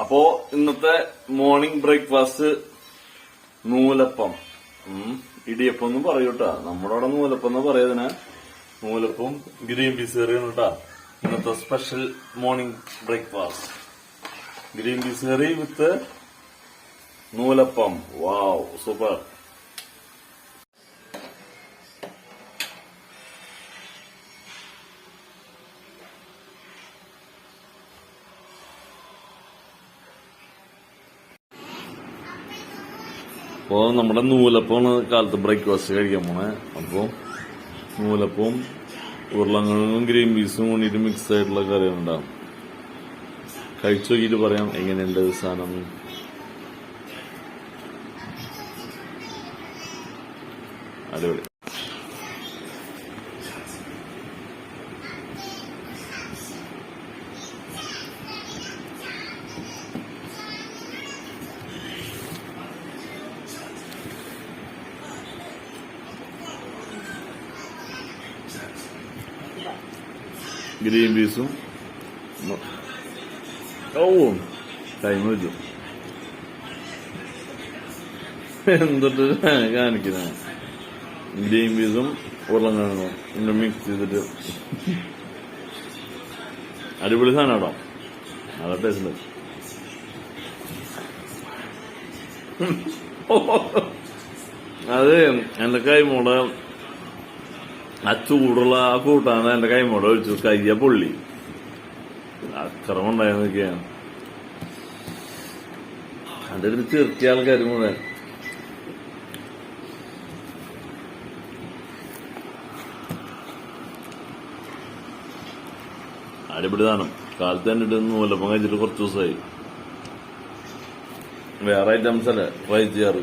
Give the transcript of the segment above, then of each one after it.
അപ്പോ ഇന്നത്തെ morning breakfast നൂലപ്പം. ഇടിയപ്പം എന്ന് പറയൂട്ടാ. നമ്മുടെ അവിടെ നൂലപ്പം എന്ന് പറയുന്നതിന് നൂലപ്പം ഗ്രീൻ പീസ് കറിയാണ് കേട്ടാ ഇന്നത്തെ special morning breakfast green peas curry with noolappam. Wow super അപ്പോ നമ്മുടെ നൂലപ്പമാണ് കാലത്ത് ബ്രേക്ക്ഫാസ്റ്റ് കഴിക്കാൻ പോണേ. അപ്പോൾ നൂലപ്പവും ഉരുളങ്ങളും ഗ്രീൻ പീസും കൂടിയിട്ട് മിക്സ് ആയിട്ടുള്ള കറിയാണ് ഉണ്ടാവും. കഴിച്ചു നോക്കിയിട്ട് പറയാം എങ്ങനെയുണ്ട് സാധനം. അടിപൊളി. ഗ്രീൻ പീസും ഓ ടൈം വെച്ചു. എന്തൊട്ട് കാണിക്കുന്ന? ഗ്രീൻ പീസും ഉരുളങ്കിഴങ്ങും ഇങ്ങനെ മിക്സ് ചെയ്തിട്ട്. അടിപൊളി സാധനം കേട്ടോ നല്ല ടേസ്റ്റ് അത് എന്റെ കൈമോടെ ആ ചൂടുള്ള ആ കൂട്ടാണ് എന്റെ കൈമോടെ ഒഴിച്ചു കയ്യ പൊള്ളി. അക്രമം ഉണ്ടായിരുന്നൊക്കെയാണ് അടുത്ത് ചെറുക്കിയ ആൾക്കാർ മുഴുവൻ. സാധനം. കാലത്ത് തന്നെ ഇട്ട് നൂലപ്പം കഴിച്ചിട്ട് കുറച്ച് ദിവസമായി. വേറെ ഐറ്റംസ് അല്ലേ ട്രൈ ചെയ്യാറ്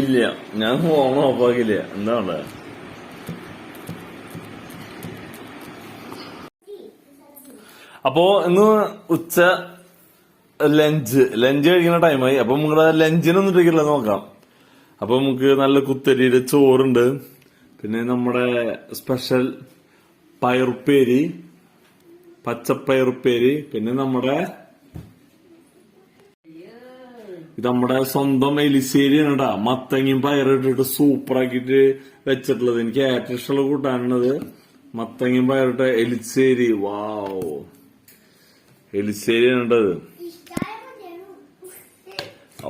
ഇല്ല. ഞാൻ ഫോൺ ഓഫാക്കില്ല എന്താണ് അപ്പോ ഇന്ന് ഉച്ച ലഞ്ച് ലഞ്ച് കഴിക്കുന്ന ടൈമായി അപ്പൊ നിങ്ങളുടെ ലഞ്ചിനൊന്നും ഇട്ടില്ല നോക്കാം. അപ്പൊ നമുക്ക് നല്ല കുത്തരിയുടെ ചോറുണ്ട്. പിന്നെ നമ്മുടെ സ്പെഷ്യൽ പയറുപ്പേരി പച്ചപ്പയറുപ്പേരി പിന്നെ നമ്മുടെ ഇത് നമ്മുടെ സ്വന്തം എലിശ്ശേരിയാണ് കേട്ടാ മത്തങ്ങയും പയറിട്ടിട്ട് സൂപ്പർ ആക്കിയിട്ട് വെച്ചിട്ടുള്ളത്. എനിക്ക് ഏറ്റവും ഇഷ്ടമുള്ള കൂട്ടാനുള്ളത് മത്തങ്ങയും പയറിട്ട എലിശ്ശേരി വാവ് എലിശ്ശേരിയാണ് കേട്ടത്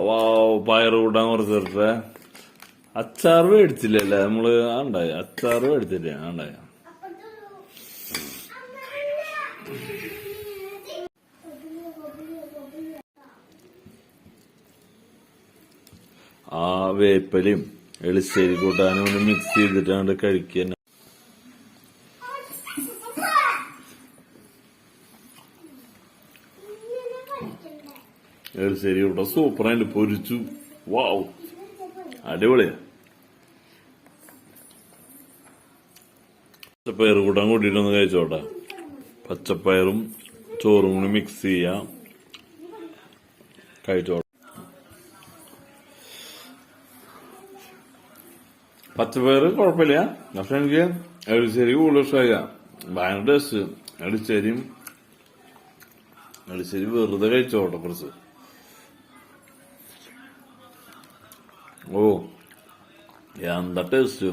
വാവ് പയറ് കൂട്ടാൻ കുറച്ചിട്ട് അച്ചാർ മേടിച്ചില്ലല്ലേ നമ്മൾ? ആണ്ടായി അച്ചാറ് മേടിച്ചില്ല? ആ ഉണ്ടായി ആ വേപ്പലയും എളിശ്ശേരി കൂട്ടാനും ഒന്ന് മിക്സ് ചെയ്തിട്ടാണ് കഴിക്കുക എളിശ്ശേരി കൂട്ട സൂപ്പറായിട്ട് പൊരിച്ചു. വാവ് അടിപൊളിയാ. പച്ചപ്പയർ കൂട്ടാൻ കൂട്ടിയിട്ടൊന്ന് കഴിച്ചോട്ടെ. പച്ചപ്പയറും ചോറും കൂടി മിക്സ് ചെയ്യാം. കഴിച്ചോട്ടെ. പച്ചപ്പയർ കുഴപ്പമില്ല. പക്ഷെ എനിക്ക് എഴുച്ചേരി കൂടുതൽ ഇഷ്ടമായില്ല ഭയങ്കര ടേസ്റ്റ് എളിശ്ശേരിയും എളിശ്ശേരി വെറുതെ കഴിച്ചോട്ടെ കുറച്ച്. ഓ എന്താ ടേസ്റ്റ്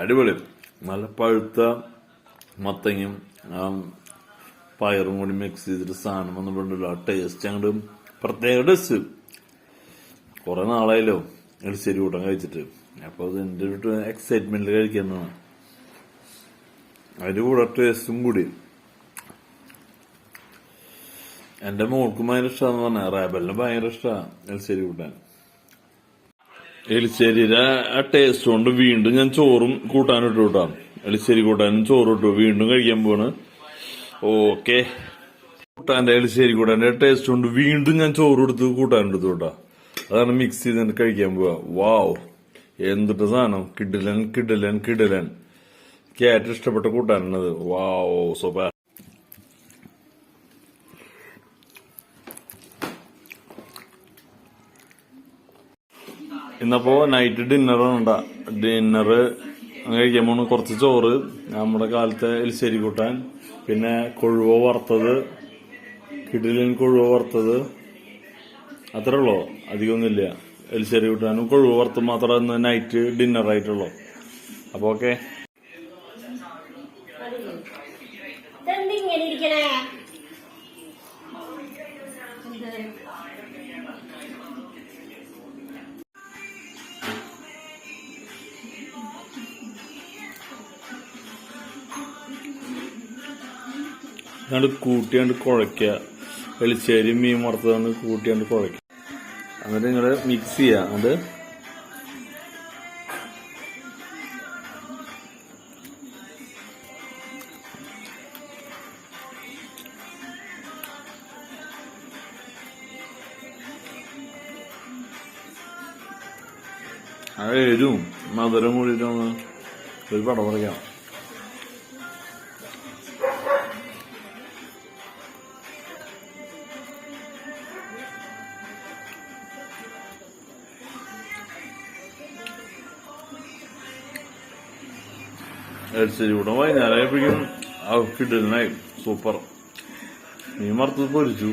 അടിപൊളി. നല്ല പഴുത്ത മത്തങ്ങയും പയറും കൂടി മിക്സ് ചെയ്തിട്ട് സാധനം വന്നിട്ടുണ്ടല്ലോ. ആ ടേസ്റ്റ് അങ്ങോട്ട് പ്രത്യേക ടേസ്റ്റ് കുറെ നാളായല്ലോ എളിശ്ശേരി കൂട്ടം കഴിച്ചിട്ട്. അപ്പൊ അത് എന്റെ ഒരു എക്സൈറ്റ്മെന്റിൽ കഴിക്കുന്നതാണ് അതിന്റെ കൂടെ ടേസ്റ്റും കൂടി. എന്റെ മോൾക്കും ഭയങ്കര ഇഷ്ടമാന്ന് പറഞ്ഞ. റാബലിന് ഭയങ്കര ഇഷ്ടമാണ് എലിശ്ശേരി കൂട്ടാൻ. എലിശ്ശേരിയുടെ ആ ടേസ്റ്റ് കൊണ്ട് വീണ്ടും ഞാൻ ചോറും കൂട്ടാനിട്ടു കൂട്ടാം. എലിശ്ശേരി കൂട്ടാനും ചോറും ഇട്ടു. വീണ്ടും കഴിക്കാൻ പോണ് ഓക്കെ കൂട്ടാന്റെ എലിശ്ശേരി കൂട്ടാന്റെ ടേസ്റ്റ് കൊണ്ട് വീണ്ടും ഞാൻ ചോറ് എടുത്ത് കൂട്ടാനെടുത്തു കേട്ടോ. അതാണ് മിക്സ് ചെയ്ത് കഴിക്കാൻ പോവാ. വാവ് എന്തിട്ട് സാധനം. കിഡിലൻ കിഡിലൻ കിഡിലൻ എനിക്ക് ഏറ്റവും ഇഷ്ടപ്പെട്ട കൂട്ടാനാണത് വാവ് സൂപ്പർ ഇന്നപ്പോ നൈറ്റ് ഡിന്നറാണ് ഉണ്ടാ ഡിന്നറ് കഴിക്കാൻ പോണ. കുറച്ച് ചോറ്. നമ്മുടെ കാലത്തെ എലിശ്ശേരി കൂട്ടാൻ. പിന്നെ കൊഴുവ വറുത്തത്. കിടിലൻ കൊഴുവ വറുത്തത്. അത്രേ ഉള്ളോ. അധികമൊന്നുമില്ല. എലിശ്ശേരി കൂട്ടാനും കൊഴു വറുത്ത് മാത്രം ഇന്ന് നൈറ്റ് ഡിന്നർ ആയിട്ടുള്ളൂ. അപ്പൊ ഓക്കെ കൂട്ടിയാണ്ട് കുഴയ്ക്കുക എളിശ്ശേരി മീൻ വറുത്തതാണ് കൂട്ടിയാണ്ട് കുഴക്കും എന്നിട്ട് നിങ്ങൾ മിക്സ് ചെയ്യുക അത് അത് എരിവും മധുരം കൂടിയിട്ടാണ് ഒരു പടം പറയാം എരിശ്ശേരി ഉടമായി വൈകുന്നേരമായപ്പോഴേക്കും ആ കിടലിനായി സൂപ്പർ മീൻ വറുത്തത് പൊരിച്ചു.